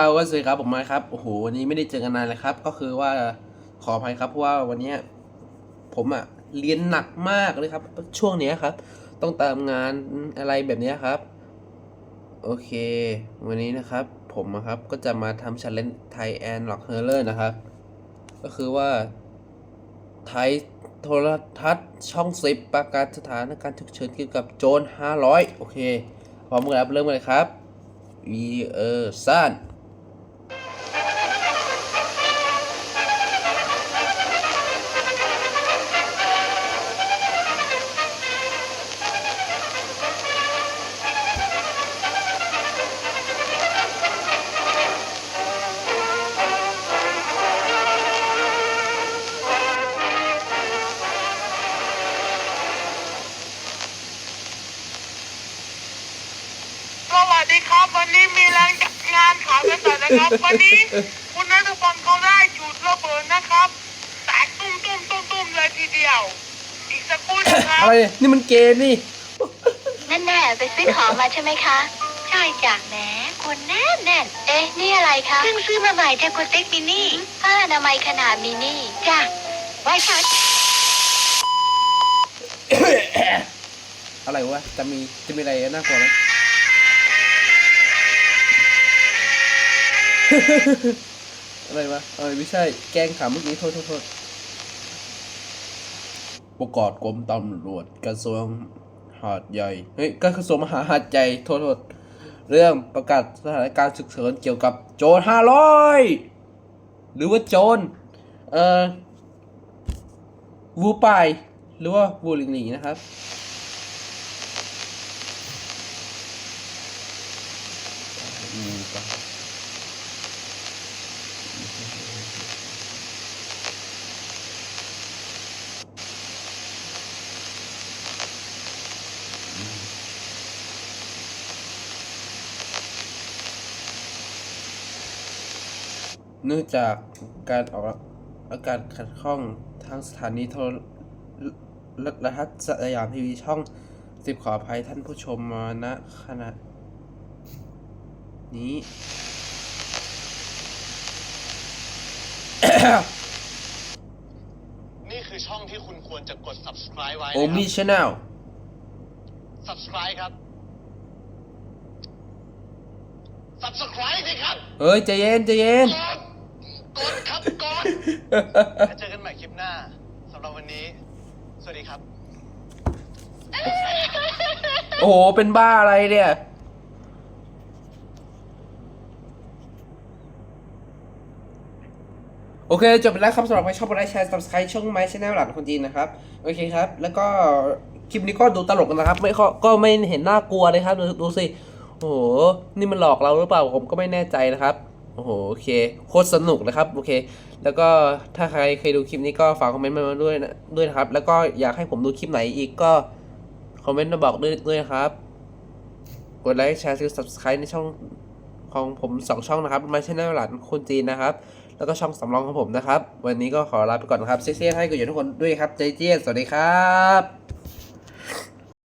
เอาก็สวัสดีครับผมมาครับโอ้โหวันนี้ไม่ได้เจอกันนานเลยครับ ก็คือว่าขออภัยครับเพราะว่าวันนี้ผมอะเรียนหนักมากเลยครับ ช่วงเนี้ยครับ ต้องตามงานอะไรแบบเนี้ยครับ โอเค วันนี้นะครับ ผมครับก็จะมาทำชันเลนไทยแอนล็อกเฮอร์เลอร์นะครับ ก็คือว่าไทยโทรทัศน์ช่องสิบประกาศสถานการณ์ฉุกเฉินเกี่ยวกับโจร500 โอเคพร้อมกันแล้วเริ่มกันเลยครับวีเอ ดีครับ วันนี้มีรายงานข่าวกันต่อนะครับ วันนี้คุณนัทพลเขาได้หยุดระเบิดนะครับแตกตุ้มตุ้มตุ้มตุ้มเลยทีเดียว อีกสักครู่นะครับอะไรเนี่ยนี่มันเกมนี่นั่นแน่ไปซื้อของมาใช่ไหมคะ ใช่จ้ะแหมคนแน่นแน่นเอ๊ะ นี่อะไรคะเพิ่งซื้อมาใหม่เทโกเต็กมินี่ผ้าอนามัยขนาดมินี่จ้ะไว้ค่ะอะไรวะ จะมีจะมีอะไรน่ากลัวไหม อะไรวะเออไม่ใช่ แกงขำเมื่อกี้โทษโทษโทษประกอบกรมตำรวจกระทรวงหาดใหญ่ เฮ้ย ก็กระทรวงมหาหาดใหญ่ โทษโทษเรื่องประกาศสถานการณ์ฉุกเฉินเกี่ยวกับโจรห้าร้อยหรือว่าโจร เอ่อ วูปายหรือว่าวูลิงหลีนะครับอื เนื่องจากการออกอากาศขัดข้องทางสถานีโทรรทัศน์สยามทีวีช่องสิบขออภัยท่านผู้ชมมาณขณะนี้ นี่คือช่องที่คุณควรจะกด subscribe ไว้โอนะคมิรับชแนล subscribe ครับ subscribe สิครับเฮ้ยใจเย็นใจเย็น กด กดครับกดแล้วเจอกันใหม่คลิปหน้าสำหรับวันนี้ สวัสดีครับ โอ้โห เป็นบ้าอะไรเนี่ย โอเค จบไปแล้วครับสำหรับใครชอบกดไลค์แชร์ subscribe ช่องไม้ชแนลหลังคนจีนนะครับ โอเคครับ แล้วก็คลิปนี้ก็ดูตลกนะครับ ไม่ก็ไม่เห็นน่ากลัวเลยครับ ดูดูสิ โอ้โห นี่มันหลอกเราหรือเปล่าผมก็ไม่แน่ใจนะครับ อ้โหโอเคโคตรสนุกนะครับโอเค แล้วก็ถ้าใครเคยดูคลิปนี้ก็ฝากคอมเมนต์มาด้วยนะด้วยนะครับ แล้วก็อยากให้ผมดูคลิปไหนอีกก็คอมเมนต์มาบอกด้วยด้วยนะครับ กดไลค์แชร์ซื้อ subscribe ในช่องของผมสองช่องนะครับมาชแนลหลานคนจีนนะครับ แล้วก็ช่องสำรองของผมนะครับ วันนี้ก็ขอลาไปก่อนนะครับเซียให้กับอยู่ทุกคนด้วยครับใจเจี้ยสวัสดีครับ